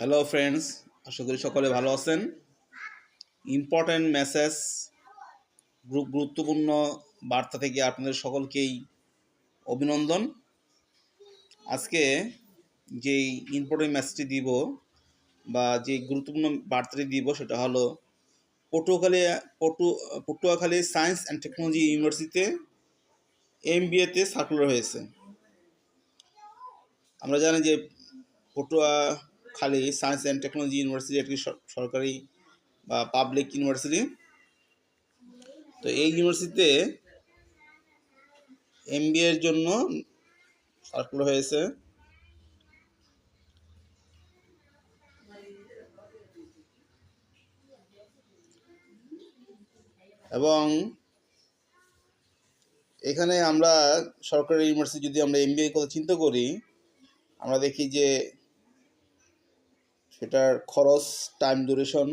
Hello friends আশা করি সকলে ভালো আছেন। ইম্পর্ট্যান্ট মেসেজ গুরুত্বপূর্ণ বার্তা থেকে আপনাদের সকলকেই অভিনন্দন। আজকে যেই ইম্পর্টেন্ট মেসেজটি দিব বা যে গুরুত্বপূর্ণ বার্তাটি দিব, সেটা হলো Patuakhali, Patu, Patuakhali science and technology ইউনিভার্সিটিতে এম বিএতে সার্কুলার হয়েছে। আমরা জানি যে Patuakhali science and technology university একটি সরকারি বা পাবলিক ইউনিভার্সিটি। তো এই ইউনিভার্সিটিতে এম এর জন্য সার্কুলার হয়েছে। এবং এখানে আমরা সরকারি ইউনিভার্সিটি যদি আমরা এম কথা চিন্তা করি, আমরা দেখি যে সেটার খরচ টাইম ডিউরেশন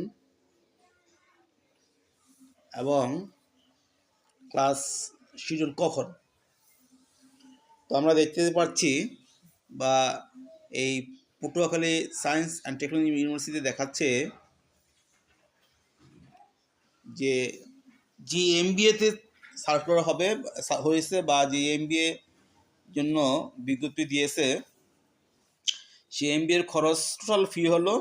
এবং ক্লাস শিডিউল কখন? তো আমরা দেখতে পাচ্ছি বা এই Patuakhali science and technology university দেখাচ্ছে যে যে এমবিএতে সার্কুলার হবে, হয়েছে বা যে এমবিএ জন্য বিজ্ঞপ্তি দিয়েছে সেই এমবিএর খরচ টোটাল ফি হলো,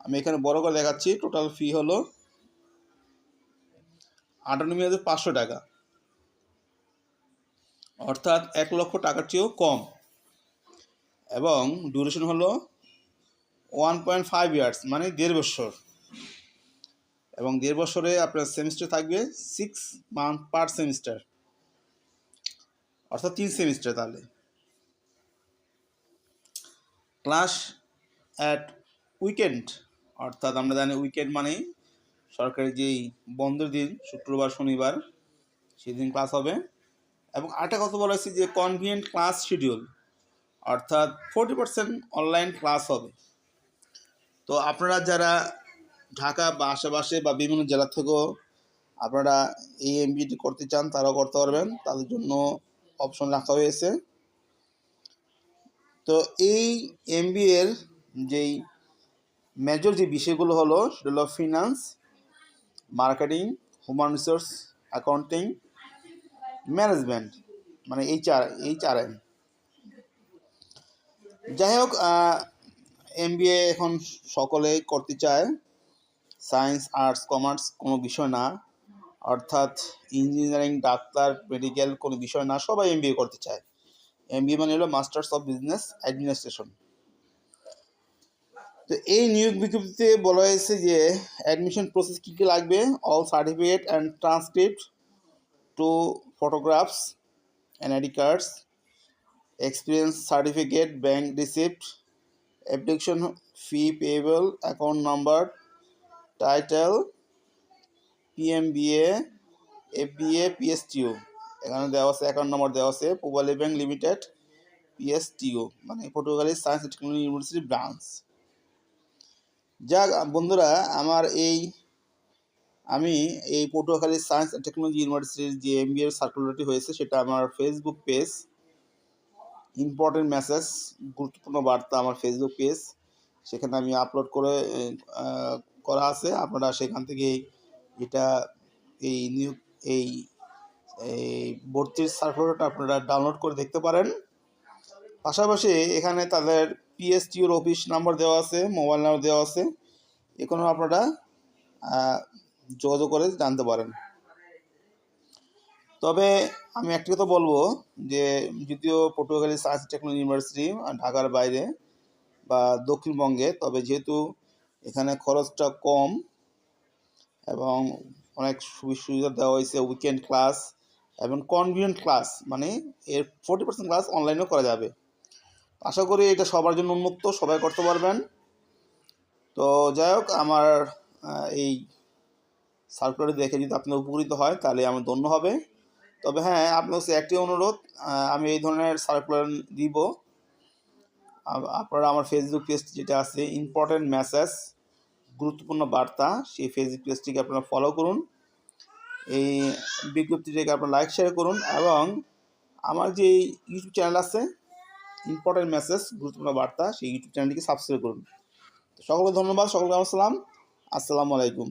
আমি এখানে বড় করে দেখাচ্ছি টোটাল ফি হলো আটানব্বই হাজার পাঁচশো টাকা। অর্থাৎ এক লক্ষ টাকার চেয়েও কম। এবং ডিউরেশন হলো ওয়ান পয়েন্ট ফাইভ ইয়ার্স মানে দেড় বছর। এবং দেড় বছরে আপনার সেমিস্টার থাকবে সিক্স মান্থ পার সেমিস্টার অর্থাৎ তিন সেমিস্টার তাহলে। ক্লাস অ্যাট উইকেন্ড অর্থাৎ আমরা জানি উইকেন্ড মানে সরকারি যেই বন্ধের দিন, শুক্রবার, শনিবার, সেদিন ক্লাস হবে। এবং আরেকটা কথা বলা হয়েছে যে কনভিনিয়েন্ট ক্লাস শিডিউল অর্থাৎ ফোর্টি পার্সেন্ট অনলাইন ক্লাস হবে। তো আপনারা যারা ঢাকা বা আশেপাশে বা বিভিন্ন জেলা থেকেও আপনারা এই এমবিটি করতে চান, তারাও করতে পারবেন। তাদের জন্য অপশন রাখা হয়েছে। তো এই এমবি এর যেই মেজর যে বিষয়গুলো হলো, সেটা হলো finance marketing human resource accounting management মানে এইচআর এইচআর এম যাই হোক এমবিএ এখন সকলে করতে চায়। সায়েন্স আর্টস কমার্স কোনো বিষয় না। অর্থাৎ ইঞ্জিনিয়ারিং ডাক্তার মেডিকেল কোনো বিষয় না, সবাই এমবিএ করতে চায়। এমবিএ মানে হলো মাস্টার্স অফ বিজনেস অ্যাডমিনিস্ট্রেশন তো এই নিয়োগ বিজ্ঞপ্তিতে বলা হয়েছে যে অ্যাডমিশন প্রসেস কী কী লাগবে? All certificate and transcript two photographs and ID cards experience certificate, bank receipt, application fee payable, account number, title, PMBA, FBA, PSTU এখানে দেওয়া আছে অ্যাকাউন্ট নম্বর দেওয়া আছে পোবালি ব্যাংক লিমিটেড, পিএসটিও মানে পর্তুগালি সায়েন্স টেকনোলজি ইউনিভার্সিটি, ব্রাঞ্চ। যাক, বন্ধুরা, আমার এই, আমি এই পটুয়াখালী সায়েন্স অ্যান্ড টেকনোলজি ইউনিভার্সিটির যে এমবিএর সার্কুলারটি হয়েছে, সেটা আমার ফেসবুক পেজ ইম্পর্টেন্ট মেসেজ গুরুত্বপূর্ণ বার্তা আমার ফেসবুক পেজ সেখানে আমি আপলোড করে করা আছে। আপনারা সেখান থেকে এটা, এই নিউ, এই এই ভর্তির সার্কুলারটা আপনারা ডাউনলোড করে দেখতে পারেন। পাশাপাশি এখানে তাদের পিএসটিউর অফিস নাম্বার দেওয়া আছে, মোবাইল নাম্বার দেওয়া আছে। এখানে আপনারা যোগাযোগ করে জানতে পারেন। তবে আমি একটা কথা বলব যে, যদিও পটুয়াখালী সায়েন্স টেকনোলজি ইউনিভার্সিটি ঢাকার বাইরে বা দক্ষিণবঙ্গে, তবে যেহেতু এখানে খরচটা কম এবং অনেক সুবিধা সুবিধা দেওয়া হয়েছে উইকেন্ড ক্লাস এবং কনভিনিয়েন্ট ক্লাস মানে এর ফোর্টি পার্সেন্ট ক্লাস অনলাইনেও করা যাবে। আশা করি এটা সবার জন্য উন্মুক্ত, সবাই করতে পারবেন। তো যাই হোক, আমার এই সার্কুলার দেখে যদি আপনার উপকৃত হয়, তাহলে আমার ধন্য হবে। তবে হ্যাঁ আপনার কাছে একটি অনুরোধ আমি এই ধরনের সার্কুলার দিব। আপনারা আমার ফেসবুক পেজ যেটা আছে ইম্পর্টেন্ট মেসেজ গুরুত্বপূর্ণ বার্তা, সেই ফেসবুক পেজটিকে আপনারা ফলো করুন। এই বিজ্ঞপ্তিটাকে আপনার লাইক শেয়ার করুন এবং আমার যে ইউটিউব চ্যানেল আছে ইম্পর্টেন্ট মেসেজ গুরুত্বপূর্ণ বার্তা, সেই ইউটিউব চ্যানেলটিকে সাবস্ক্রাইব করুন। সকলকে ধন্যবাদ, সকলকে আসসালাম। আসসালামু আলাইকুম।